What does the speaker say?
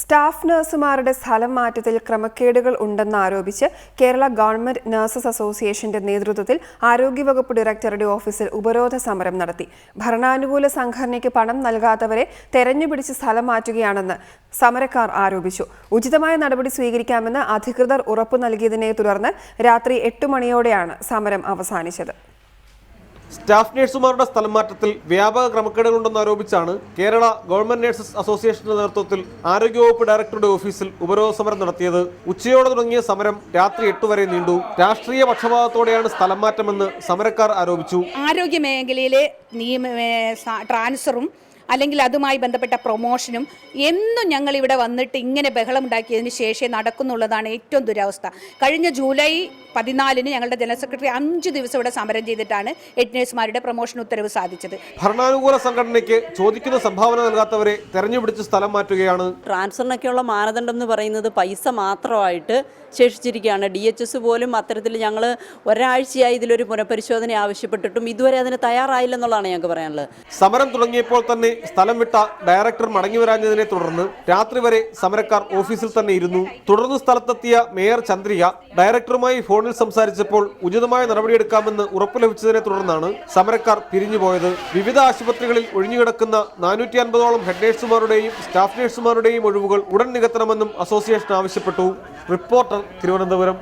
Staff നഴ്സുമാരുടെ സ്ഥലം മാറ്റത്തിൽ ക്രമക്കേടുകൾ ഉണ്ടെന്നാരോപിച്ച് കേരള ഗവൺമെന്റ് നഴ്സസ് അസോസിയേഷന്റെ നേതൃത്വത്തിൽ ആരോഗ്യവകുപ്പ് ഡയറക്ടറുടെ ഓഫീസിൽ ഉപരോധ സമരം നടത്തി. ഭരണാനുകൂല സംഘടനയ്ക്ക് പണം നൽകാത്തവരെ തെരഞ്ഞുപിടിച്ച് സ്ഥലം മാറ്റുകയാണെന്ന് സമരക്കാർ ആരോപിച്ചു. ഉചിതമായ നടപടി സ്വീകരിക്കാമെന്ന് അധികൃതർ ഉറപ്പു നൽകിയതിനെ തുടർന്ന് രാത്രി എട്ട് മണിയോടെയാണ് സമരം അവസാനിച്ചത്. സ്റ്റാഫ് നഴ്സുമാരുടെ സ്ഥലം മാറ്റത്തിൽ വ്യാപക ക്രമക്കേടുകളുണ്ടെന്ന് ആരോപിച്ചാണ് കേരള ഗവൺമെന്റ് നഴ്സസ് അസോസിയേഷന്റെ നേതൃത്വത്തിൽ ആരോഗ്യവകുപ്പ് ഡയറക്ടറുടെ ഓഫീസിൽ ഉപരോധ സമരം നടത്തിയത്. ഉച്ചയോടെ തുടങ്ങിയ സമരം രാത്രി എട്ട് വരെ നീണ്ടു. രാഷ്ട്രീയ പക്ഷപാതത്തോടെയാണ് സ്ഥലം മാറ്റമെന്ന് സമരക്കാർ ആരോപിച്ചു. ആരോഗ്യ മേഖലയിലെ ട്രാൻസ്ഫറും അല്ലെങ്കിൽ അതുമായി ബന്ധപ്പെട്ട പ്രൊമോഷനും എന്നും ഞങ്ങൾ ഇവിടെ വന്നിട്ട് ഇങ്ങനെ ബഹളം ഉണ്ടാക്കിയതിന് ശേഷം നടക്കുന്നുള്ളതാണ് ഏറ്റവും ദുരവസ്ഥ. കഴിഞ്ഞ ജൂലൈ പതിനാലിന് ഞങ്ങളുടെ ജനറൽ സെക്രട്ടറി അഞ്ച് ദിവസം ഇവിടെ സമരം ചെയ്തിട്ടാണ് ഹെഡ് നഴ്സുമാരുടെ പ്രൊമോഷൻ ഉത്തരവ് സാധിച്ചത്. ഭരണാനുകൂല സംഘടനയ്ക്ക് ചോദിക്കുന്ന സംഭാവന നൽകാത്തവരെ തെരഞ്ഞുപിടിച്ച് സ്ഥലം മാറ്റുകയാണ്. ട്രാൻസ്ഫറിനൊക്കെയുള്ള മാനദണ്ഡം എന്ന് പറയുന്നത് പൈസ മാത്രമായിട്ട് ശേഷിച്ചിരിക്കുകയാണ്. ഡി എച്ച് എസ് പോലും അത്തരത്തിൽ ഞങ്ങൾ ഒരാഴ്ചയായി ഇതിലൊരു പുനഃപരിശോധന ആവശ്യപ്പെട്ടിട്ടും ഇതുവരെ അതിന് തയ്യാറായില്ലെന്നുള്ളതാണ് ഞങ്ങൾക്ക് പറയാനുള്ളത്. സമരം തുടങ്ങിയപ്പോൾ തന്നെ സ്ഥലം വിട്ട ഡയറക്ടർ മടങ്ങിവരാഞ്ഞതിനെ തുടർന്ന് രാത്രി വരെ സമരക്കാർ ഓഫീസിൽ തന്നെ ഇരുന്നു. തുടർന്ന് സ്ഥലത്തെത്തിയ മേയർ ചന്ദ്രിക ഡയറക്ടറുമായി ഫോണിൽ സംസാരിച്ചപ്പോൾ ഉചിതമായ നടപടിയെടുക്കാമെന്ന് ഉറപ്പു ലഭിച്ചതിനെ തുടർന്നാണ് സമരക്കാർ പിരിഞ്ഞുപോയത്. വിവിധ ആശുപത്രികളിൽ ഒഴിഞ്ഞുകിടക്കുന്ന നാനൂറ്റി അൻപതോളം ഹെഡ് നഴ്സുമാരുടെയും സ്റ്റാഫ് നഴ്സുമാരുടെയും ഒഴിവുകൾ ഉടൻ നികത്തണമെന്നും അസോസിയേഷൻ ആവശ്യപ്പെട്ടു. റിപ്പോർട്ടർ തിരുവനന്തപുരം.